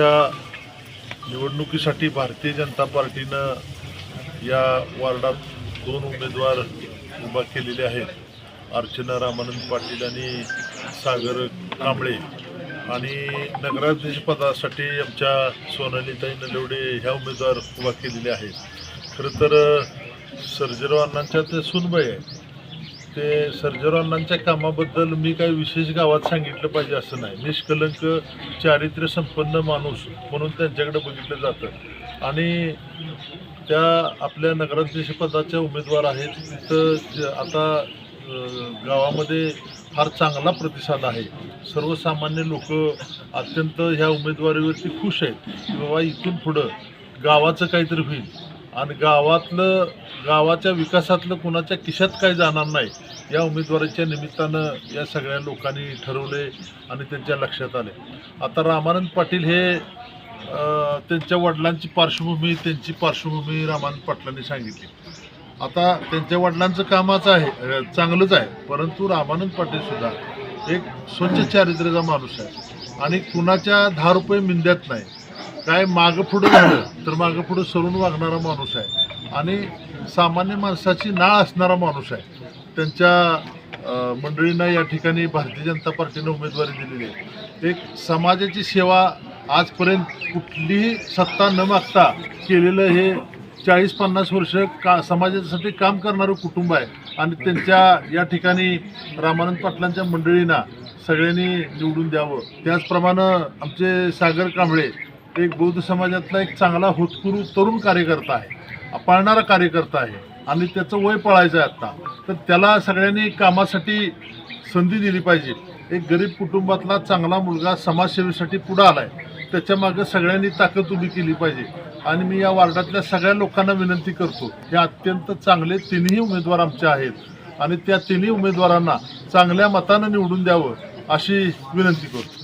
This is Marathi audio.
निवडणुकीसाठी भारतीय जनता पार्टीनं या वार्डात दोन उमेदवार उभा केलेले आहेत. अर्चना रामानंद पाटील आणि सागर कांबळे. आणि नगराध्यक्षपदासाठी आमच्या सोनालीताई नलवडे ह्या उमेदवार उभा केलेले आहेत. खरं तर सर्जेराव अण्णांच्या ते सुनबाई आहे. ते सर्जेराव कामाबद्दल मी काही विशेष गावात सांगितलं पाहिजे असं नाही. निष्कलंक चारित्र्य संपन्न माणूस म्हणून त्यांच्याकडे बघितलं जातं. आणि त्या आपल्या नगराध्यक्ष पदाच्या उमेदवार आहेत. तिथं ज- आता गावामध्ये फार चांगला प्रतिसाद आहे. सर्वसामान्य लोक अत्यंत ह्या उमेदवारीवरती खुश आहेत. की बाबा इथून पुढं गावाचं काहीतरी होईल. आणि गावातलं गावाच्या विकासातलं कुणाच्या किशात काही जाणार नाही या उमेदवाराच्या निमित्तानं या सगळ्या लोकांनी ठरवले आणि त्यांच्या लक्षात आले. आता रामानंद पाटील हे त्यांच्या वडिलांची पार्श्वभूमी त्यांची पार्श्वभूमी रामानंद पाटलांनी सांगितली. आता त्यांच्या वडिलांचं कामाचं आहे चांगलंच आहे परंतु रामानंद पाटीलसुद्धा एक स्वच्छ चारित्र्याचा माणूस आहे. आणि कुणाच्या दहा रुपये मिंद्यात नाही काय मागं पुढं झालं तर मागं पुढं सरून वागणारा माणूस आहे. आणि सामान्य माणसाची नाळ असणारा माणूस आहे. त्यांच्या मंडळींना या ठिकाणी भारतीय जनता पार्टीनं उमेदवारी दिलेली आहे. एक समाजाची सेवा आजपर्यंत कुठलीही सत्ता न मागता केलेलं हे चाळीस पन्नास वर्ष का समाजासाठी काम करणारं कुटुंब आहे. आणि त्यांच्या या ठिकाणी रामानंद पाटलांच्या मंडळींना सगळ्यांनी निवडून द्यावं. त्याचप्रमाणे आमचे सागर कांबळे एक बौद्ध समाजातला एक चांगला होतकुरू तरुण कार्यकर्ता आहे पाळणारा कार्यकर्ता आहे आणि त्याचं वय पळायचं आहे आत्ता तर त्याला सगळ्यांनी कामासाठी संधी दिली पाहिजे. एक गरीब कुटुंबातला चांगला मुलगा समाजसेवेसाठी पुढं आलाय आहे त्याच्यामागं सगळ्यांनी ताकद उभी केली पाहिजे. आणि मी या वार्डातल्या सगळ्या लोकांना विनंती करतो हे अत्यंत चांगले तिन्ही उमेदवार आमचे आहेत आणि त्या तिन्ही उमेदवारांना चांगल्या मतानं निवडून द्यावं अशी विनंती करतो.